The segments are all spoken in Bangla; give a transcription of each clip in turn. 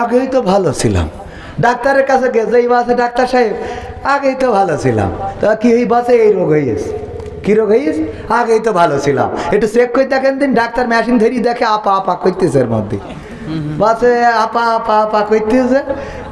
আগেই তো ভালো ছিলাম। ডাক্তারের কাছে গেছে এই বাসে ডাক্তার সাহেব, আগেই তো ভালো ছিলাম। তা কি এই বাসে এই রোগ হয়েছে কী রোগ হয়েছে আগেই তো ভালো ছিলাম। একটু চেক করে দেখেন দিন, ডাক্তার মেশিন ধরি দেখে আপা আপা করতেছে এর মধ্যে। বাসে আপা আপা আপা করতেছে।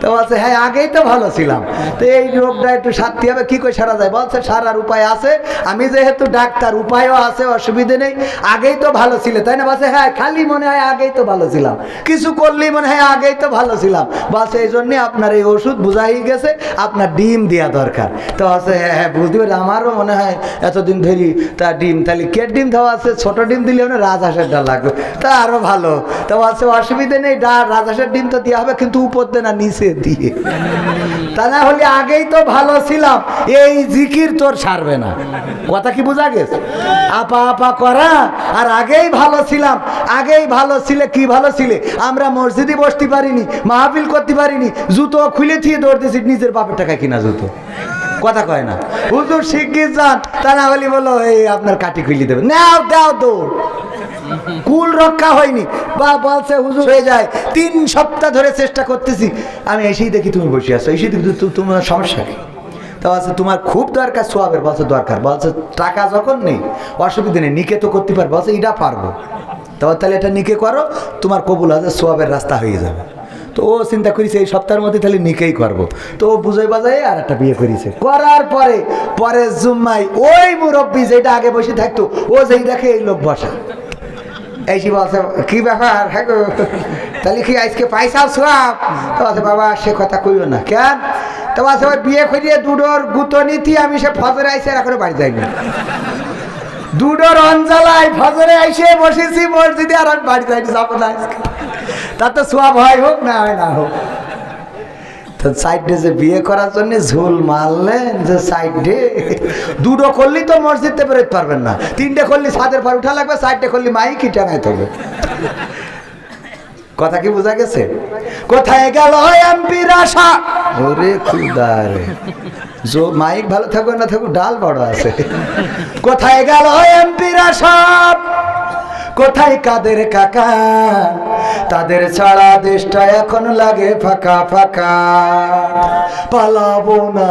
তো বলছে হ্যাঁ আগেই তো ভালো ছিলাম। তো এই রোগটা একটু সারতে হবে, কী করে সারা যায়? বলছে, সারার উপায় আছে। আমি যেহেতু ডাক্তার, উপায়ও আছে, অসুবিধে নেই। আগেই তো ভালো ছিল, তাই না? বলছে হ্যাঁ খালি মনে হয় আগেই তো ভালো ছিলাম। কিছু করলেই মনে হয় আগেই তো ভালো ছিলাম। বাস এই জন্যে আপনার এই ওষুধ বোঝাই গেছে, আপনার ডিম দেওয়া দরকার। তো আছে হ্যাঁ হ্যাঁ বুঝতে পারি আমারও মনে হয় এতদিন ধরি তা ডিম, তাহলে কে ডিম দেওয়া আছে? ছোট ডিম দিলে মানে রাজহাঁসের ডাল লাগবে। তা আরও ভালো। তো আছে অসুবিধে নেই, ডা, রাজহাঁসের ডিম তো দেওয়া হবে, কিন্তু উপর দিয়ে না নিচে। দিয়ে। তা না হলে আগেই তো ভালো ছিলাম, এই জিকির তোর সারবে না। কথা কি বোঝা গেছে? আপা আপা করা, আর আগেই ভালো ছিলাম, আগেই ভালো ছিলে, কি ভালো ছিলে? আমরা মসজিদে বসতে পারিনি, মাহফিল করতে পারিনি, জুতো খুলে থিয়ে দৌড়তেছি নিজের বাপের টাকা কিনা জুতো। কথা কয় না। হুজুর শিগগির যান, তা না হলে বলো, এই আপনার কাটি খুলে দেবে নাও, দাও দৌড়। কুল রক্ষা হয়নি। বা বলছে, হুজুর হয়ে যায়, তিন সপ্তাহ ধরে চেষ্টা করতেছি। আমি এসেই দেখি তুমি বসে আছো। এসেই দেখি তোমার সমস্যা কি? তা বলছে, তোমার খুব দরকার সোয়াবের। বলছে, দরকার। বলছে, টাকা যখন নেই, অসুবিধা নেই, নিকে তো করতে পারব। বলছে এটা পারব। তা তাহলে এটা নিকে করো, তোমার কবুল আছে, সোয়াবের রাস্তা হয়ে যাবে। তো ও চিন্তা করেছে, এই সপ্তাহের মধ্যে তাহলে নিকেই করব। তো ও বুঝে বাজায় আর একটা বিয়ে করেছে। করার পরে পরে জুম্মাই ওই মুরব্বী যেটা আগে বসে থাকতো, ও যেই দেখে এই লোক বসা। এই সে বলছে, কি ব্যাপার? হ্যাঁ তাহলে কি আজকে পয়সা সব তো বলছে, বাবা, সে কথা কইও না। কেন? তো বলছে, ওই বিয়ে করিয়ে দুডোর গুতো নীতি আমি সে ফজরে আইসে এখনও বাড়ি যাইনি। দুডোর অঞ্জলায় ফজরে আইসে বসেছি মসজিদে আর আমি বাড়ি যাইনি, যাব না আজকে। তার তো সব হয় হোক না হয় না হোক। সাইডে যে বিয়ে করার জন্য মারলেন সাইডে দুটো করলেই তো পারবেন না। তিনটে করলে উঠা লাগবে সাইডে করলে কথা কি বোঝা গেছে? কোথায় গেল জো, মাইক ভালো থাকুক, না থাকুক, ডাল বড় আছে। কোথায় গেল এমপির আশা? কোথায় কাদের কাকা? তাদের ছাড়া দেশটা এখন লাগে ফাঁকা ফাঁকা। পালাবো না।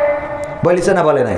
বলিছে না বলে নাই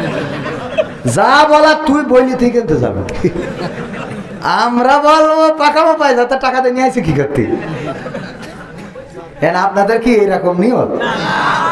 যা বলা তুই বইলি তুই কিনতে যাবে। আমরা বলব পাকামো পাই যাতে টাকা দিয়ে নিয়ে আসি কি করতে? আপনাদের কি এরকম নিয়ম?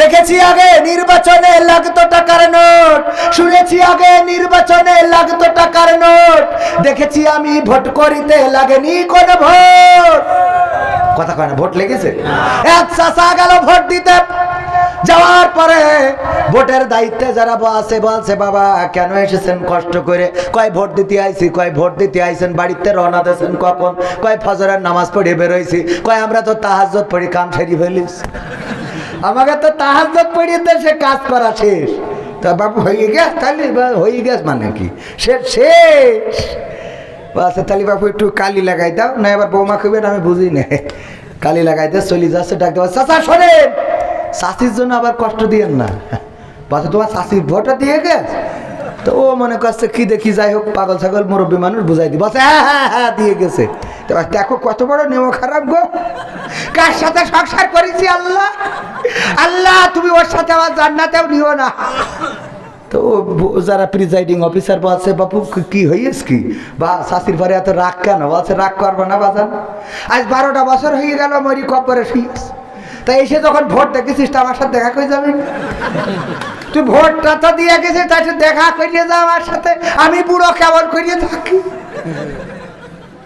দেখেছি আগে নির্বাচনে লাগতো টাকার নোট, শুনেছি আগে নির্বাচনে লাগতো টাকার নোট। দেখেছি আমি ভোট করিতে লাগেনি কোন ভোট। কথা কয় না, ভোট লেগেছে? এক চাষা গেল ভোট দিতে। যাওয়ার পরে ভোটের দায়িত্বে যারা আছে বলছে, বাবা, কেন এসেছেন কষ্ট করে? কয় ভোট দিতে আইছি, কয় ভোট দিতে আইছেন, বাড়িতে রওনা দিয়েছেন কখন? কয় ফজরের নামাজ পড়ে বেরোইছি, কয় আমরা তো তাহাজ্জত পড়ি কাম সেরি ফেলিস আমাকে তো তাহাজ্জত পড়িয়ে সে কাজ করা শেষ। তা বাবু, হয়ে গেছ? তাহলে হয়ে গেছ মানে কি? সে শেষ। আচ্ছা তাহলে বাবু, একটু কালি লাগাই দাও। না, এবার বৌমা খুবে আমি বুঝি না। কালি লাগাই লাগাইতে চলে যাচ্ছে ডাকতে পারছে চাচা, শোনেন! চাষির জন্য আবার কষ্ট দিয়েন না। বাচ্চা, তোমার চাষির ভোটটা দিয়ে গেছ? তো ও মনে করছে, কি দেখি, যাই হোক, পাগল ছাগল, মুরব্বী মানুষ, বুঝাই দি বলছে হ্যাঁ হ্যাঁ হ্যাঁ দিয়ে গেছে। তো দেখো কত বড় নেমো খারাপ গো। কার সাথে সংসার করেছি আল্লাহ? আল্লাহ, তুমি ওর সাথে আমার জান্নাতেও নিও না। তো যারা প্রিজাইডিং অফিসার বলছে বাপু, কি- হইস কি? বা শাশির পরে এত রাগ কেন? বলছে রাগ করব না বাজান? আজ বারোটা বছর হয়ে গেল, মরি কপরে শুয়েছ তা এসে যখন ভোট দেখেছিস, তো আমার সাথে দেখা করে যাবি? তুই ভোটটা তো দিয়ে গেছিস তাই দেখা করিয়ে যা আমার সাথে। আমি বুড়ো কেমন করিয়ে থাকি?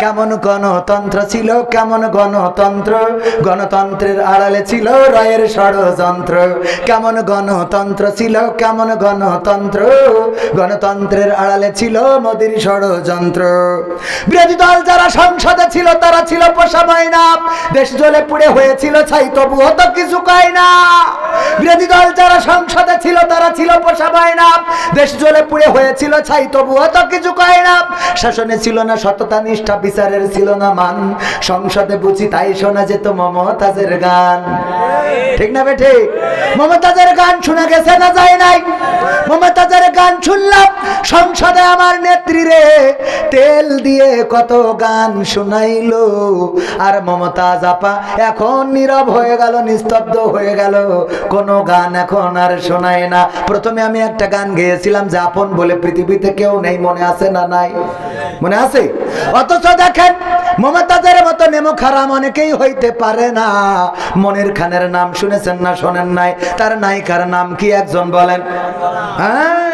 কেমন গণতন্ত্র ছিল, কেমন গণতন্ত্র? গণতন্ত্রের আড়ালে ছিল রয়ের ষড়যন্ত্র। কেমন গণতন্ত্র ছিল, কেমন গণতন্ত্র? গণতন্ত্রের আড়ালে ছিল মোদির ষড়যন্ত্র। বিরোধী দল যারা সংসদে ছিল, তারা ছিল পোষা ময়না দেশ জ্বলে পুড়ে হয়েছিল, ছাই তবুও তো কিছু কয় না। বিরোধী দল যারা সংসদে ছিল, তারা ছিল পোষা ময়না দেশ জ্বলে পুড়ে হয়েছিল, ছাই তবুও তো কিছু কয় না। শাসনে ছিল না সততা, নিষ্ঠা বিচারের ছিল না মান। সংসদে বুঝি তাই শোনা যেত মমতাজের গান। ঠিক না বেঠে মমতাজের গান শোনা গেছে না যায় নাই? মমতাজের গান শুনলাম, সংসদে আমার নেত্রী রে, তেল দিয়ে কত গান শুনাইলো। আর মমতাজ আপা এখন নীরব হয়ে গেল, নিস্তব্ধ হয়ে গেল। কোনো গান এখন আর শোনায় না। প্রথমে আমি একটা গান গেয়েছিলাম যে আপন বলে পৃথিবীতে কেউ নেই, মনে আছে না নাই? মনে আছে? অথচ দেখেন মমতাজের মতো নেমো খারাপ অনেকেই হইতে পারে না। মনির খানের নাম শুনেছেন না শোনেন নাই? তার নায়িকার নাম কি একজন বলেন? হ্যাঁ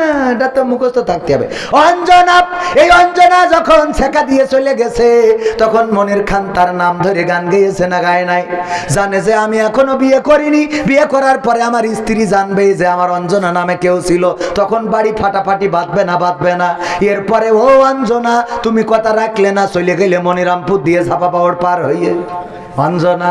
জানে যে আমি এখনও বিয়ে করিনি। বিয়ে করার পরে আমার স্ত্রী জানবে যে আমার অঞ্জনা নামে কেউ ছিল। তখন বাড়ি ফাটাফাটি বাঁধবে না বাঁধবে না। এরপরে, ও অঞ্জনা, তুমি কথা রাখলে না, চলে গেলে মনিরামপুর দিয়ে ঝাপা পাওয়ার পার হইয়ে অঞ্জনা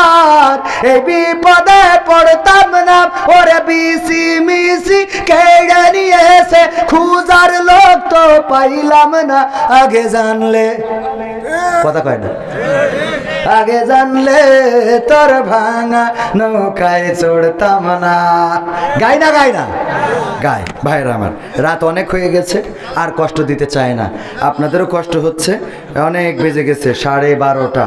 আর এই বিপদে পড়তাম না, ওরে বিসি মিসি, কেড়ে নিয়ে এসে খুঁজার লোক তো পাইলাম না। আগে জানলে, কথা কয় না। আগে জানলে তোর ভাঙা নৌকায় চড়তাম না। গাই না গাই না। গায় ভাইরা আমার, রাত অনেক হয়ে গেছে, আর কষ্ট দিতে চায় না। আপনাদেরও কষ্ট হচ্ছে, অনেক বেজে গেছে, সাড়ে বারোটা।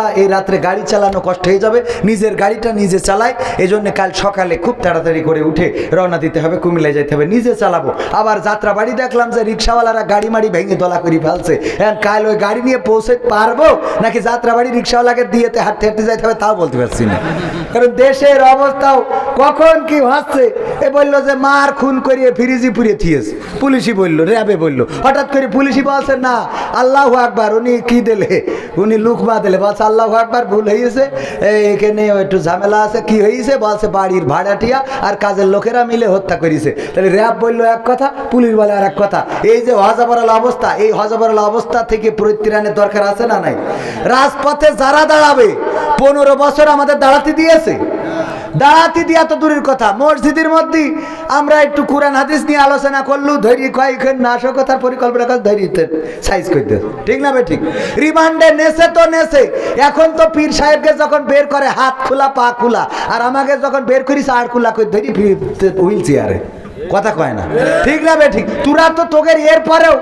এই রাত্রে গাড়ি চালানো কষ্ট হয়ে যাবে। নিজের গাড়িটা নিজে চালাই এই জন্য কাল সকালে খুব তাড়াতাড়ি করে উঠে রওনা দিতে হবে, কুমিল্লায় যেতে হবে, নিজে চালাবো। আবার যাত্রা বাড়ি দেখলাম যে রিক্সাওয়ালারা গাড়ি মাড়ি ভেঙে দলা করে ফেলছে। এখন কাল ওই গাড়ি নিয়ে পৌঁছে পারব, নাকি যাত্রা বাড়ি রিক্সাওয়ালাকে দিয়েতে হাঁটতে হাঁটতে যাইতে হবে তাও বলতে পারছি না। কারণ দেশের অবস্থাও কখন কি হচ্ছে এ বলল যে মার খুন করিয়ে ফিরিজি পুড়িয়ে থিয়েছে। পুলিশই বলল, র্যাবে বলল। হঠাৎ করে পুলিশই বলছে, না, আল্লাহ আকবার, উনি কি দিলে? উনি লুকমা দিলে। বলছে আল্লাহ একবার ভুল হয়েছে এখানে একটু ঝামেলা আছে, কি হয়েছে বলছে বাড়ির ভাড়াটিয়া আর কাজের লোকেরা মিলে হত্যা করেছে। তাহলে র্যাব বলল এক কথা, পুলিশ বলে আর এক কথা। এই যে হজাবরাল অবস্থা, এই হজাবরাল অবস্থা থেকে পরিত্রাণের দরকার আছে না নাই? রাজপথে যারা দাঁড়াবে, পনেরো বছর আমাদের দাঁড়াতে দিয়েছে। দাঁড়াতে দিয়া তো দূরের কথা। মসজিদের মধ্যে আমরা একটু কোরআন হাদিস নিয়ে আলোচনা করলু ধৈর্য কয়েকক্ষণ নাশকতার পরিকল্পনা করে ধৈর্যতে সাইজ করতে ঠিক না বে ঠিক? রিমান্ডে নেছে তো নেছে। এখন তো পীর সাহেবকে যখন বের করে, হাত খোলা, পা খোলা, আর আমাকে যখন বের করিস, আর খোলা করে ধরি হুইল চেয়ারে। কথা কয় না। ঠিক না বে ঠিক? তোরা তো তোদের এরপরেও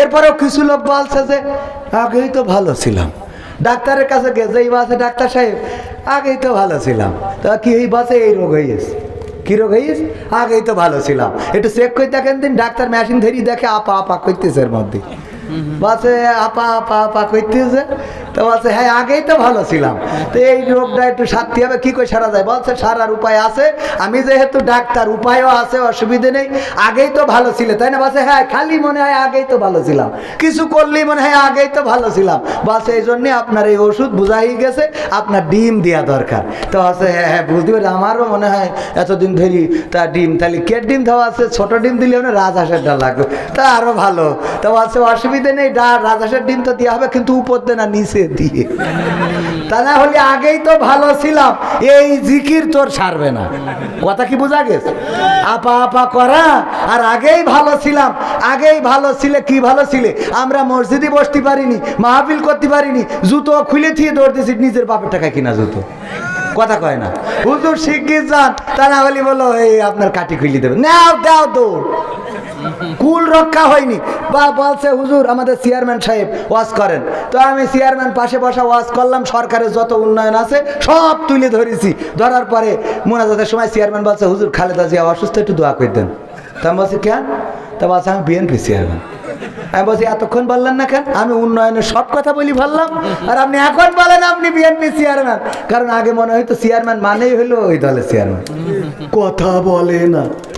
এরপরেও কিছু লোক বলছে যে, আগেই তো ভালো ছিলাম। ডাক্তারের কাছে গেছে এই বাসে ডাক্তার সাহেব, আগেই তো ভালো ছিলাম। তা কি এই বাসে এই রোগ হয়েছে কী রোগ হয়েছে আগেই তো ভালো ছিলাম। একটু চেক করে দেখেন দিন, ডাক্তার মেশিন ধরিয়ে দেখে, আপা আপা করতেছে এর মধ্যে। বাসে আপা আপা আপা করতেছে তো বলছে হ্যাঁ আগেই তো ভালো ছিলাম। তো এই রোগটা একটু সারতে হবে, কি করে সারা যায়? বলছে সারার উপায় আছে। আমি যেহেতু ডাক্তার, উপায়ও আছে, অসুবিধে নেই। আগেই তো ভালো ছিল, তাই না? বলছে হ্যাঁ খালি মনে হয় আগেই তো ভালো ছিলাম। কিছু করলেই মনে হয় আগেই তো ভালো ছিলাম। বলছে, এই জন্যে আপনার এই ওষুধ বুঝাই গেছে, আপনার ডিম দেওয়া দরকার। তো আছে হ্যাঁ হ্যাঁ বুঝতে পারি আমারও মনে হয় এতদিন ধরি তা ডিম, তাহলে কে ডিম দেওয়া আছে? ছোট ডিম দিলে মানে ডাল লাগবে। তা আরও ভালো। তো বলছে অসুবিধা নেই রাজাসের ডিম তো দেওয়া হবে, কিন্তু উপর দে না নিচে দিয়ে। তা না হলে আগেই তো ভালো ছিলাম, এই জিকির তোর সারবে না। কথা কি বোঝা গেছে? আপা আপা করা, আর আগেই ভালো ছিলাম, আগেই ভালো ছিলে, কি ভালো ছিলে? আমরা মসজিদে বসতে পারিনি, মাহফিল করতে পারিনি, জুতো খুলে দিয়ে থিয়ে দৌড়তেছি, নিজের বাপের টাকা কিনা জুতো। কথা কয় না। হুজুর শিগগির যান। তা না হলে বলো, এই আপনার কাটি খুলি দেবে নাও, দাও দৌড়। কুল রক্ষা হয়নি। বা বলছে, হুজুর, আমাদের চেয়ারম্যান সাহেব ওয়াজ করেন। তো আমি চেয়ারম্যান পাশে বসা ওয়াজ করলাম, সরকারের যত উন্নয়ন আছে সব তুলে ধরেছি। ধরার পরে মোনাজাতের সময় চেয়ারম্যান বলছে, হুজুর, খালেদা জিয়া অসুস্থ, একটু দোয়া করে দেন। তা বলছি, কেন? তা বলছে, আমি বিএনপি চেয়ারম্যান। আমি বলছি, এতক্ষণ বললেন না কেন? আমি উন্নয়নের সব কথা বলি বললাম আর আপনি এখন বলেন, আপনি বিএনপি চেয়ারম্যান কারণ আগে মনে হয়তো চেয়ারম্যান মানেই হলো ওই দলের চেয়ারম্যান কথা বলে না।